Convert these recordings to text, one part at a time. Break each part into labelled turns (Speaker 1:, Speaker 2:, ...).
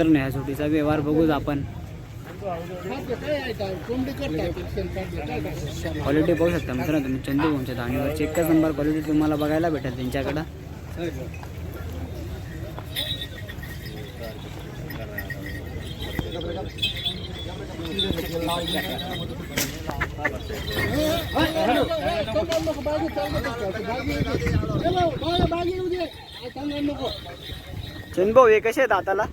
Speaker 1: तर नाही व्यवहार बघूच आपण. क्वालिटी बघू शकता मित्रांनो तुम्ही. चंदू भाऊंच्या धावणीवरची एकच नंबर क्वालिटी तुम्हाला बघायला भेटेल त्यांच्याकडं. चंदू भाऊ हे कसे आहेत हाताला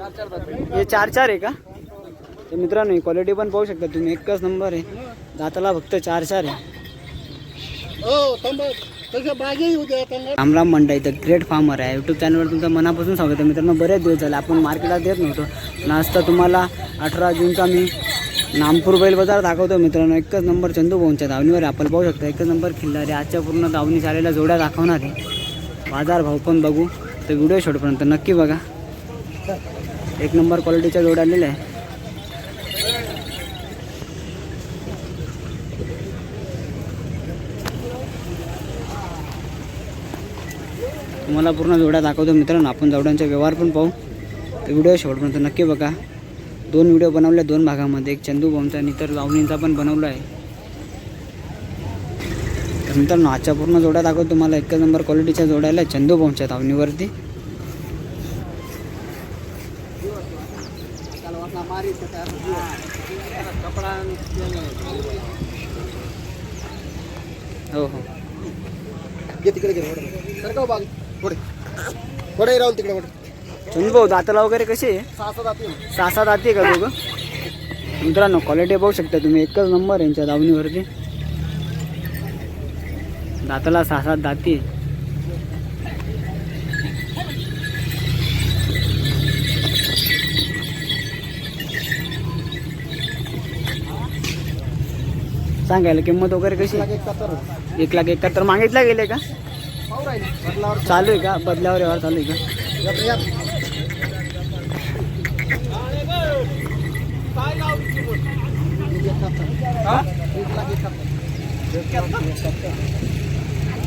Speaker 1: हे चार चार आहे का? तर मित्रांनो क्वालिटी पण पाहू शकता तुम्ही. एकच नंबर आहे. दाताला फक्त चार चार आहे. राम राम म्हणता इथं ग्रेट फार्मर आहे. यूट्यूब चॅनलवर तुमचं मनापासून स्वागत आहे. मित्रांनो बरेच दिवस झाले आपण मार्केटला देत नव्हतो. पण आज तर तुम्हाला अठरा जूनचा मी नामपूर बैल बाजार दाखवतो मित्रांनो. एकच नंबर चंदू भाऊंच्या धावणीवर. आपण पाहू शकता एकच नंबर खिल्लारे. आजच्या पूर्ण धावणी झालेल्या जोड्या दाखवणार आहे. बाजार भाव पण बघू. तर व्हिडिओ शेवटपर्यंत नक्की बघा. एक नंबर क्वालिटीच्या जोड आलेल्या आहे. तुम्हाला पूर्ण जोड्या दाखवतो मित्रांनो. आपण जोड्यांचा व्यवहार पण पाहू. तर व्हिडिओ शेवटपर्यंत नक्की बघा. दोन व्हिडिओ बनवले दोन भागामध्ये. एक चंदू बॉमचा आणि इतर लावणींचा पण बनवला आहे. तर मित्रांनो आजच्या पूर्ण जोड्या दाखवतो तुम्हाला. एकच नंबर क्वालिटीच्या जोड्याला चंदू बॉमच्या धावणीवरती हो हो.
Speaker 2: तिकडे घे सरका बाग पुढे. पुढे राहुल तिकडे पुढे
Speaker 1: चंदू भाऊ दाताला वगैरे कसे
Speaker 2: सहा सात आती
Speaker 1: सहा सात आते का दोघं? मित्रांनो क्वालिटी पाहू शकता तुम्ही. एकच नंबर यांच्या दावणीवरती. दाताला सहा सात दाती सांगायला किंमत वगैरे कशी एक लाख एकाहत्तर. मागितला गेले का? चालू आहे का? बदल्यावर व्यवहार चालू आहे का?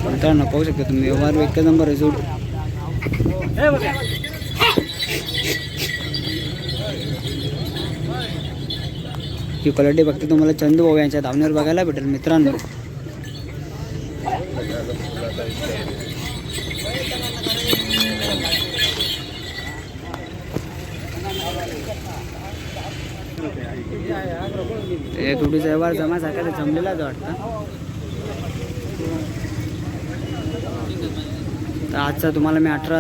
Speaker 1: मित्रांनो पाहू शकता तुम्ही. व्यवहार एकच नंबर आहे जोड. ही क्वालिटी फक्त तुम्हाला चंदू भाऊ यांच्या धावण्यावर बघायला भेटेल मित्रांनो. ते थोडीचा व्यवहार जमा झाला जमलेला जमलेलाच वाटतं. तर आजचा तुम्हाला मी अठरा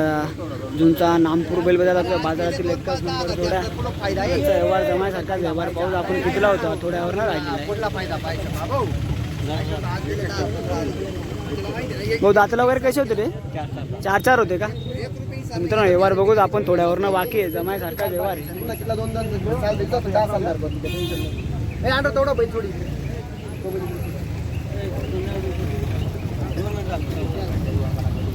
Speaker 1: जूनचा नामपूर बैल बाजारात बाजारातील एकच नंबर त्याचा व्यवहार जमायसारखा व्यवहार पाऊस आपण कितीला होता? थोड्यावर ना भाऊ दाताला वगैरे कसे होते रे? चार चार होते का? मित्रांनो व्यवहार बघूच आपण थोड्यावरनं बाकी आहे. जमायसारखा व्यवहार
Speaker 2: थोडी.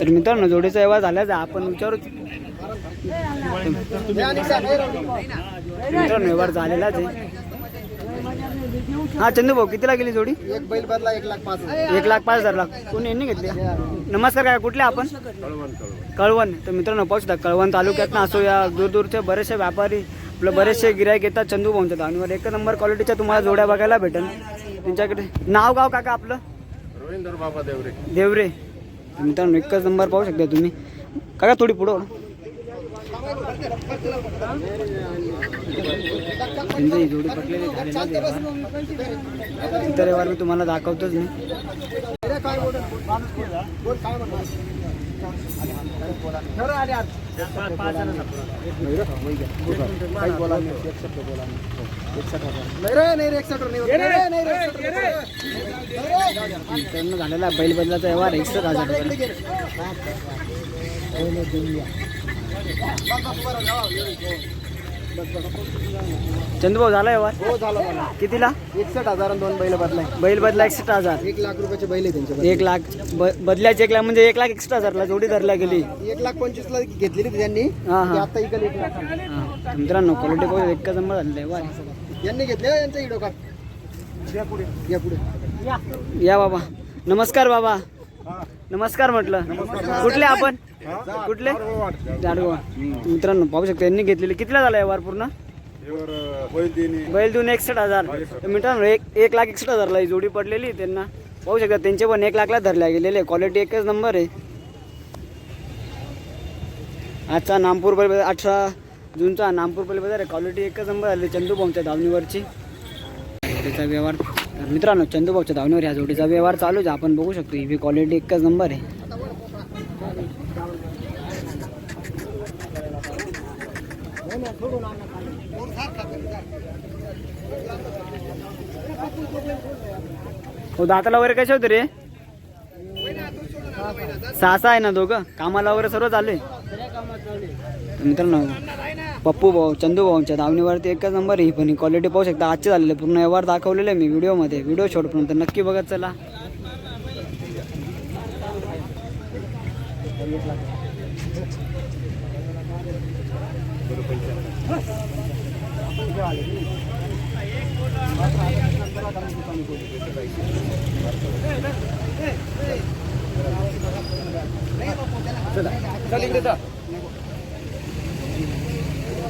Speaker 1: तर मित्रांनो जोडीचा व्यवहार झाल्याचा आपण विचारू. मित्रांनो व्यवहार झालेलाच आहे. हा चंदू भाऊ कितीला गेली जोडी?
Speaker 2: एक बैल बदला एक लाख पाच हजार.
Speaker 1: एक लाख पाच हजार लाख. कोणी यांनी घेतली? नमस्कार काय कुठले आपण? कळवण. तर मित्रांनो पाहू शकता कळवण तालुक्यात ना असो या दूर दूरचे बरेचसे व्यापारी आपलं बरेचसे गिरायक येतात चंदू भाऊंच्या धावणीवर. एक नंबर क्वालिटीच्या तुम्हाला जोड्या बघायला भेटेल. त्यांच्याकडे नाव गाव काका आपलं?
Speaker 3: रवींद्र बाबा देवरे.
Speaker 1: देवरे. मित्रांनो एकच नंबर पाहू शकता तुम्ही. काका थोडी पुढं जोडी पटलेली झालेली इतर मी तुम्हाला दाखवतोच
Speaker 2: नाही. रे, नाही.
Speaker 1: झालेला बैल बदलाचा व्यवहार एकसठ हजार रुपये चंदूभाऊ झाला व्यवहार
Speaker 2: हो झालं मला
Speaker 1: कितीला?
Speaker 2: एकसठ हजार आणि दोन बैल बदलाय.
Speaker 1: बैल बदला एकसष्ट हजार.
Speaker 2: एक लाख रुपयाचे बैल आहे त्यांच्या
Speaker 1: एक लाख ब- बदल्याचे एक लाख म्हणजे एक लाख एक्स्ट्रा हजारला जोडी धरल्या गेली.
Speaker 2: एक लाख पंचवीस ला घेतलेली होती त्यांनी.
Speaker 1: हा
Speaker 2: ती आता इकडे एक लाख.
Speaker 1: हा. मित्रांनो क्वालिटी पाहू एकच नंबर झालेला आहे वा
Speaker 2: यांनी घेतले यांचा इडो का? या पुढे. या पुढे.
Speaker 1: या बाबा. नमस्कार बाबा. नमस्कार म्हटलं. कुठले आपण? कुठले? जाडगोवा मित्रांनो पाहू शकता यांनी घेतलेले कितीला झाला व्यवहार पूर्ण? बैल देऊन एकसष्ट हजार. तर मित्रांनो एक एक लाख एकसष्ट हजारला ही जोडी पडलेली आहे त्यांना. पाहू शकता त्यांचे पण एक लाखला धरल्या गेलेले क्वालिटी एकच नंबर आहे. आजचा नामपूर बैल बाजार अठरा जूनचा नामपूर बैल बाजार आहे. क्वालिटी एकच नंबर आली चंदूभाऊच्या धावणीवरची. जोडीचा व्यवहार तर मित्रांनो चंदूभाऊच्या धावणीवर ह्या जोडीचा व्यवहार चालूच आहे. आपण बघू शकतो ही क्वालिटी एकच नंबर आहे. हो दाताला वगैरे कसे होते रे? सहा सहा आहे ना दोघं? कामाला वगैरे सर्व चालू आहे? तर मित्रांनो पप्पू भाऊ चंदू भाऊंच्या धावणीवरती एकच नंबर ही पण क्वालिटी पाहू शकता. आजचे झालेले पूर्ण व्यवहार दाखवलेले आहे मी व्हिडिओमध्ये. व्हिडिओ शेवटपर्यंत नक्की बघत चला मित्रांनो ऐंशीला मागितले आहे त्यांनी
Speaker 2: काहीच खुराक नाही. एक रुपयाची तुम्हाला नाही एक रुपयाची खुराक. हा?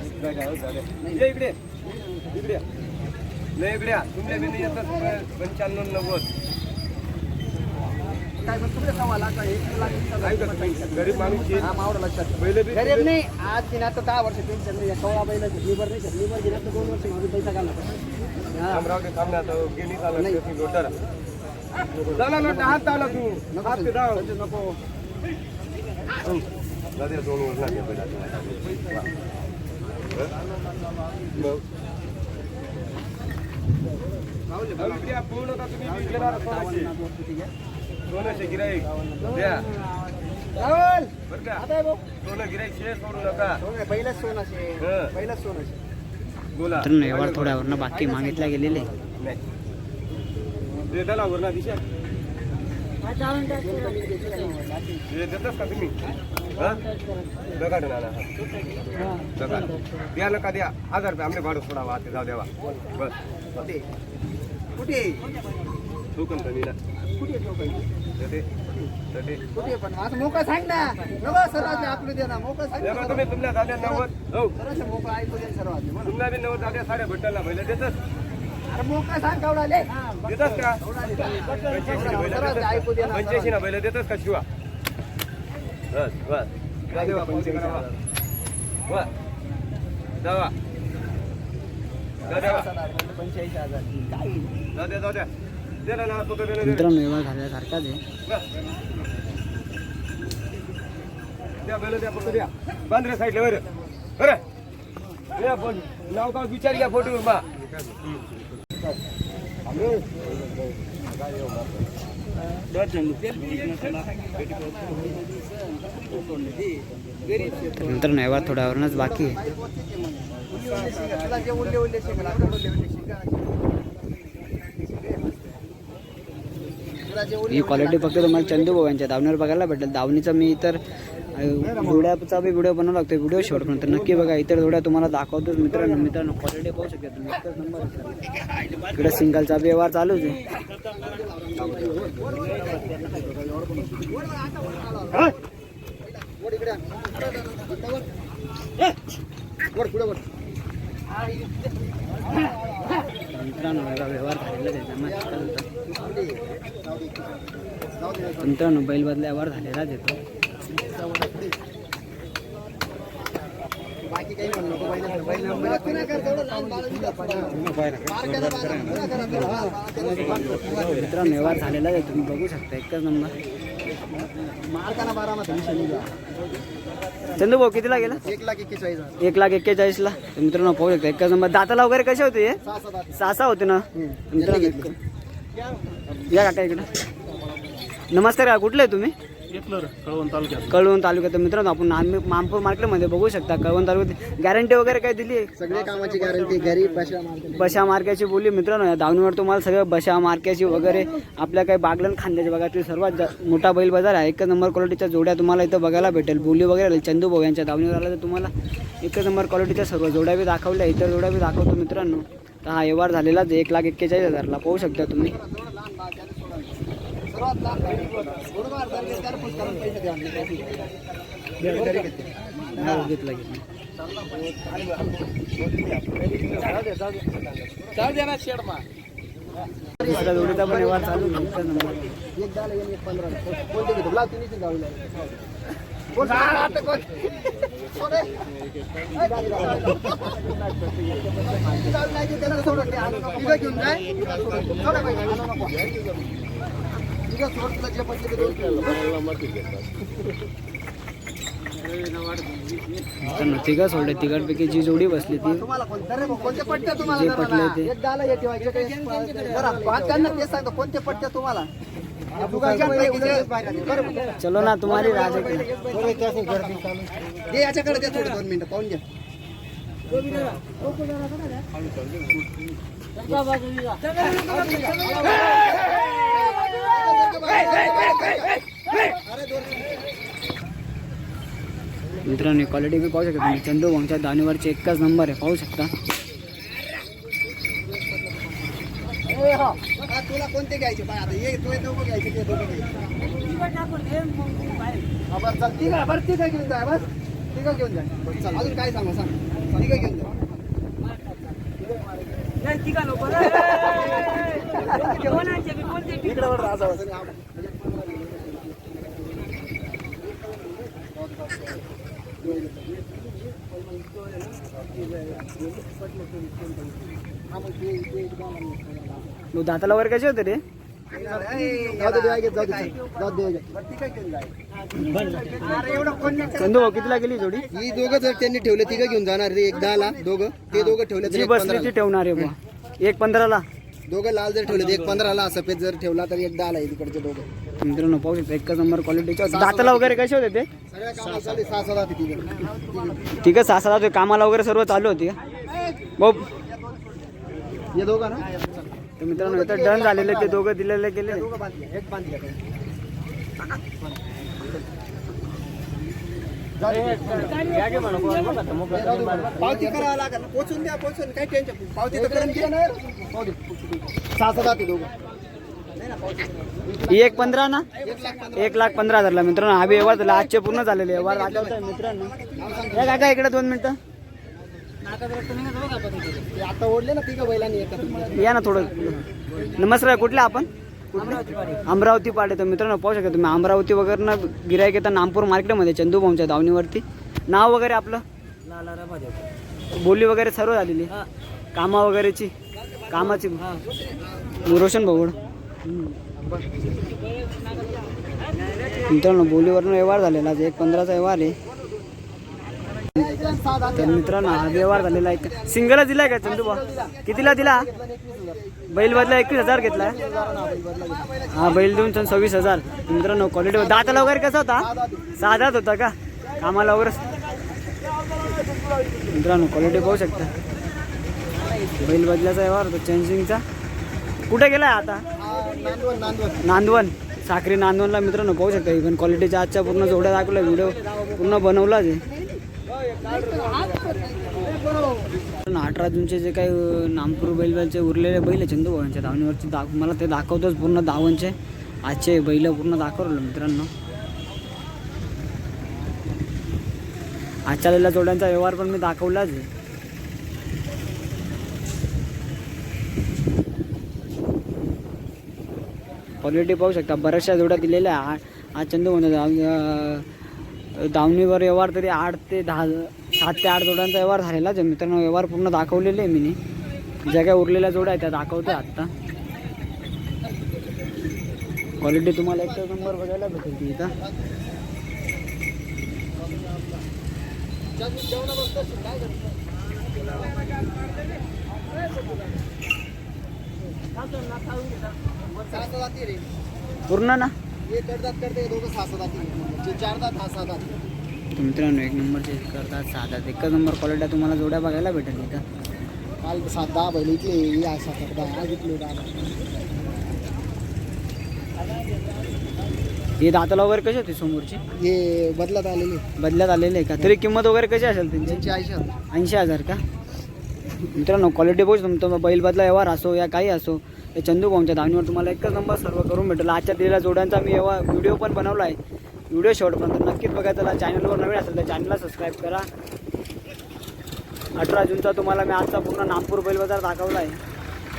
Speaker 3: इकडे
Speaker 2: इकडे नाही इकडे तुमच्या बिंदी येतात पंच्याण्णव नव्वद.
Speaker 3: गरीब माणूस
Speaker 2: लक्षात
Speaker 3: पहिले
Speaker 2: गरीब नाही आज तिने आता दहा वर्ष पेन्शन नाही कवळा बैल लिबर नाही लिबर गेला तर दोन वर्ष माझे पैसा घालला हा.
Speaker 3: अमरावती थांबण्यात गेली लोटर चला ना हात चाला तू.
Speaker 2: नको
Speaker 3: हात
Speaker 2: संजय, नको.
Speaker 3: दादा दोन वर्ष लागले पहिला. पूर्ण का तुम्ही घेणार सोनाशी सोनाशी गिराईक द्या
Speaker 2: राहुल!
Speaker 3: बरं का?
Speaker 2: आता आहे भाऊ
Speaker 3: सोनं गिराईक शे सोडू नका
Speaker 2: सोनं पहिलंच सोनाशे
Speaker 3: हं.
Speaker 2: पहिलंच सोनाशे
Speaker 3: बोला.
Speaker 1: व्यवहार थोड्यावरनं बाकी मागितल्या गेलेले.
Speaker 3: नाही त्याला वरना दिशा देतास का तुम्ही? दगाड ना दगाड द्या नका द्या? हजार रुपये आमने भाडं सोडावा ते जाऊ द्यावा बस.
Speaker 2: कुठे? कुठे?
Speaker 3: टोकन कमी ना
Speaker 2: कुठे पण. मोकळं सांग ना. सर्वांचे आपलं दे ना. मोकळं सांग ना
Speaker 3: तुम्ही तुमल्या झाल्या नव्वद हो
Speaker 2: सर्वांचे मोकळं ऐकू दे सर्वांचे.
Speaker 3: तुमल्या बी नव्वद झाल्या साड्या भेटायला पहिले देतच का? पंच्याऐंशी ना
Speaker 2: सर्वांचे ऐकू दे
Speaker 3: पहिलं
Speaker 2: ना
Speaker 3: पंच्याऐंशी ना पहिलं देतच का शिवा? बस बस.
Speaker 1: मित्रांनो व्यवहार झाल्यासारखाच आहे.
Speaker 3: बैल बांद्रे साईडला बरं बरं नाव का विचार घ्या फोटोवर बा.
Speaker 1: नंतर नैवा थोड्यावरूनच बाकी ही क्वालिटी फक्त तुम्हाला चंदू भाऊ यांच्या दावणीवर बघायला भेटेल. दावणीचं मी तर जोड्याचा बी व्हिडिओ बनवू लागतो व्हिडिओ शेवटपर्यंत नक्की बघा इतर जोड्या तुम्हाला दाखवतोच मित्रांनो. मित्रांनो क्वालिटी पाहू शकता तुम्ही. एकच नंबर इकडे सिंगलचा व्यवहार चालूच आहे. मित्रांनो व्यवहार झालेला आहे. मित्रांनो बैल व्यवहार झालेलाच येतो
Speaker 2: बाकी काही म्हणू नको बैल.
Speaker 1: मित्रांनो व्यवहार झालेलाच आहे. तुम्ही बघू शकता एकच नंबर.
Speaker 2: बारा.
Speaker 1: चंदू भाऊ कितीला गेला?
Speaker 2: एक लाख एक्केचाळीस.
Speaker 1: एक लाख एक्केचाळीसला. तर मित्रांनो पाहू शकता एकच नंबर. दाताला वगैरे कसे होते हे?
Speaker 2: सहा
Speaker 1: होते ना. मित्रांनो या काका इकडं. नमस्कार का कुठले आहे
Speaker 4: कळवण तालुक्यात.
Speaker 1: कळवण तालुक्यात. तर मित्रांनो आपण नाम मामपूर मार्केटमध्ये बघू शकता कळवण तालुक्यात. गॅरंटी वगैरे काय दिली? आहे
Speaker 2: सगळे कामाची गॅरंटी घरी मार्केट
Speaker 1: बशा मार्क्याची बोली. मित्रांनो या दावणीवर तुम्हाला सगळं बशा मार्क्याची वगैरे आपल्या काही बागलन खांद्याच्या भागातील सर्वात जा मोठा बैल बाजार आहे. एकच नंबर क्वालिटीच्या जोड्या तुम्हाला इथं बघायला भेटेल. बोली वगैरे आली. चंदू भाऊ यांच्या दावणीवर आला तर तुम्हाला एकच नंबर क्वालिटीच्या सर्व जोड्या बी दाखवल्या. इतर जोड्या बी दाखवतो मित्रांनो. तर हा व्यवहार झालेलाच आहे. एक लाख एक्केचाळीस हजारला पाहू शकता तुम्ही.
Speaker 2: सर्वात लहान गाडी बरोबर दर- दर पुस्तकाला पैसे द्या. घरी घेते.
Speaker 1: हा, जोडीचा पण व्यवहार चालू आहे. नंबर
Speaker 2: एक दहाला येऊन एक पंधरा कोणते घेतो लाव तुम्ही जाऊ कोण नको. घेऊन जाय. नको. तिघं.
Speaker 1: मित्रांनो सोडले तिघांपैकी जी जोडी बसली ती
Speaker 2: तुम्हाला कोणतं रे भाऊ? कोणते पट्टे तुम्हाला
Speaker 1: जे? ते.
Speaker 2: एक दहाला ठेवायचे काही जरा पाच त्यांना तेच सांगतो कोणते पट्टे तुम्हाला जे. बरं.
Speaker 1: चलो ना तुम्हारी राजा की
Speaker 2: दे याच्याकडे दे थोडं दोन मिनिटं पाहून घ्या
Speaker 1: मित्रांनो क्वालिटी बी पाहू शकता तुम्ही चंदू भाऊच्या दाणीवरचे एकच नंबर आहे पाहू शकता
Speaker 2: तुला कोणते घ्यायचे पाय आता ये दोघं ते बरं घेऊन जा ठीक आहे घेऊन चल अजून काय सांगा सांग ठीक आहे घेऊन जा इकडे वर
Speaker 1: दाताला वगैरे कसे होते रे. चंदू कितीला गेली जोडी?
Speaker 2: ही दोघं जर त्यांनी ठेवले तिघं घेऊन जाणार रे एक दहाला दोघं. ते दोघं ठेवले
Speaker 1: जी बसली ती. ठेवणार आहे एक पंधराला.
Speaker 2: दोघं लाल जर ठेवले एक पंधराला सफेद जर ठेवला तर एक दहाला आहे तिकडचे दोघं.
Speaker 1: मित्रांनो पाहू शकता एकच नंबर क्वालिटीचे दाताला वगैरे कसे होते ते?
Speaker 2: सगळ्या कामाला चालू आहे, सहा सात होते तिघं.
Speaker 1: ठीक आहे सहा सात होते. कामाला वगैरे सर्व चालू होती भाऊ
Speaker 2: हे दोघं ना?
Speaker 1: तर मित्रांनो इथं डन झालेले ते दोघं दिलेले गेले
Speaker 2: दोघं बांधले एक बांधले. पावती करावं लागेल पोचून द्या पोचून. काही टेन्शन पावती तर करून घ्या ना पावती. सहा सात होते दोघं
Speaker 1: ही एक पंधरा ना?
Speaker 2: एक लाख पंधरा
Speaker 1: हजारला मित्रांनो. हा व्यवहार झाला. आजचे पूर्ण झालेले व्यवहार. मित्रांनो. या काका इकडे दोन मिनिटं.
Speaker 2: आता ओढले ना बैलांनी
Speaker 1: या ना थोडं. नमस्कार कुठले आपण? अमरावती पाडे. तर मित्रांनो पाहू शकता तुम्ही अमरावती वगैरे ना गिरायक येतात नामपूर मार्केटमध्ये चंदूभाऊच्या दावणीवरती नाव वगैरे आपलं? बोली वगैरे सर्व झालेली. कामा वगैरेची. कामाची. रोशन भाऊड मित्रांनो बोलीवरनं व्यवहार झालेला एक पंधराचा व्यवहार आहे. तर मित्रांनो हा व्यवहार झालेला आहे. सिंगलच दिलाय का चंदूबा कितीला दिला? बैल बदला एकवीस हजार घेतला. हा बैल देऊन चंद सव्वीस हजार. मित्रांनो क्वालिटी दाताला वगैरे कसा होता? साधाच होता का? कामाला वगैरे मित्रांनो क्वालिटी पाहू शकता. बैल बदल्याचा व्यवहार होता चेंजिंगचा. कुठे गेलाय आता?
Speaker 2: नांदवण
Speaker 1: साखरी नांदवनला मित्रांनो पाहू शकता इव्हन पण क्वालिटीच्या आजच्या पूर्ण जोड्या दाखवल्या व्हिडिओ पूर्ण बनवलाच आहे. अठरा जूनचे जे काही नामपूर बैलचे उरलेले बैल आहे चंदू भावांच्या धावणीवरचे दाख मला ते दाखवतोच पूर्ण धावांचे आजचे बैल पूर्ण दाखवलं मित्रांनो. आजच्या आलेल्या जोड्यांचा व्यवहार पण मी दाखवलाच आहे. क्वालिटी पाहू शकता. बऱ्याचशा जोड्या दिलेल्या आहे. हा आज चंदू म्हणतो दावणीवर व्यवहार तरी आठ ते दहा सात ते आठ जोड्यांचा व्यवहार झालेलाच आहे. मित्रांनो व्यवहार पूर्ण दाखवलेले आहे मी ज्या काही उरलेल्या जोड्या आहेत त्या दाखवते आत्ता. क्वालिटी तुम्हाला एक नंबर बघायला भेटेल ती इथं.
Speaker 2: सहा
Speaker 1: पूर्ण ना? तर मित्रांनो एक नंबरचे करतात साधात एकच नंबर क्वालिटी तुम्हाला जोड्या बघायला भेटेल इथं
Speaker 2: काल सात दहा बैल इथले हे आज दहा
Speaker 1: ही दाताला वगैरे कशी होती समोरची?
Speaker 2: हे बदलात आलेले.
Speaker 1: बदल्यात आलेले आहे का? तरी किंमत वगैरे कशी असेल त्यांची?
Speaker 2: ऐंशी हजार.
Speaker 1: ऐंशी हजार का? मित्रांनो क्वालिटी बघू तुमचा बैल बदला व्यवहार असो या काही असो चंदू भाऊंच्या धावणीवर तुम्हाला एकच नंबर सर्व करून भेटेल. आजच्या दिलेल्या जोड्यांचा मी व्यवहार व्हिडिओ पण बनवला आहे. व्हिडिओ शेवटपर्यंत नक्कीच बघा. त्याला चॅनलवर नवीन असेल तर चॅनलला सबस्क्राईब करा. अठरा जूनचा तुम्हाला मी आजचा पूर्ण नागपूर बैल बाजार दाखवला आहे.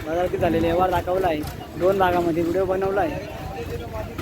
Speaker 1: बाजार किती झालेले व्यवहार दाखवला आहे. दोन भागामध्ये व्हिडिओ बनवला आहे.